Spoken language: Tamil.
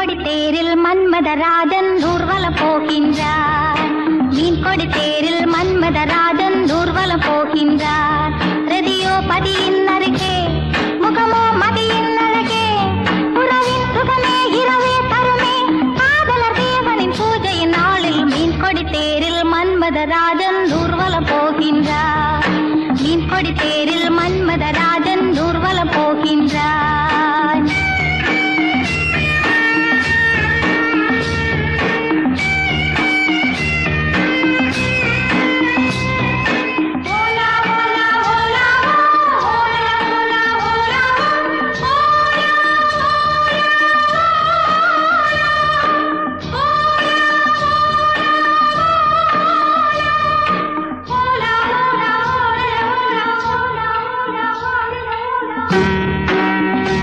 கொடித்தேரில் மன்மதராஜன் ஊர்வலம் போகின்றார். மீன் கொடித்தேரில் மன்மதராஜன் ஊர்வலம் போகின்றார். ரதியோ பதியின் அருகே முகமோ மதியின் அழகே. உறவின் சுகமே இரவே தருமே. காதலர் தேவனின் பூஜையின் நாளில் மீன் கொடித்தேரில் மன்மதராஜன் ஊர்வலம் போகின்றார். மீன் கொடித்தேரில் மன்மதராஜன் ஊர்வலம் போகின்றார்.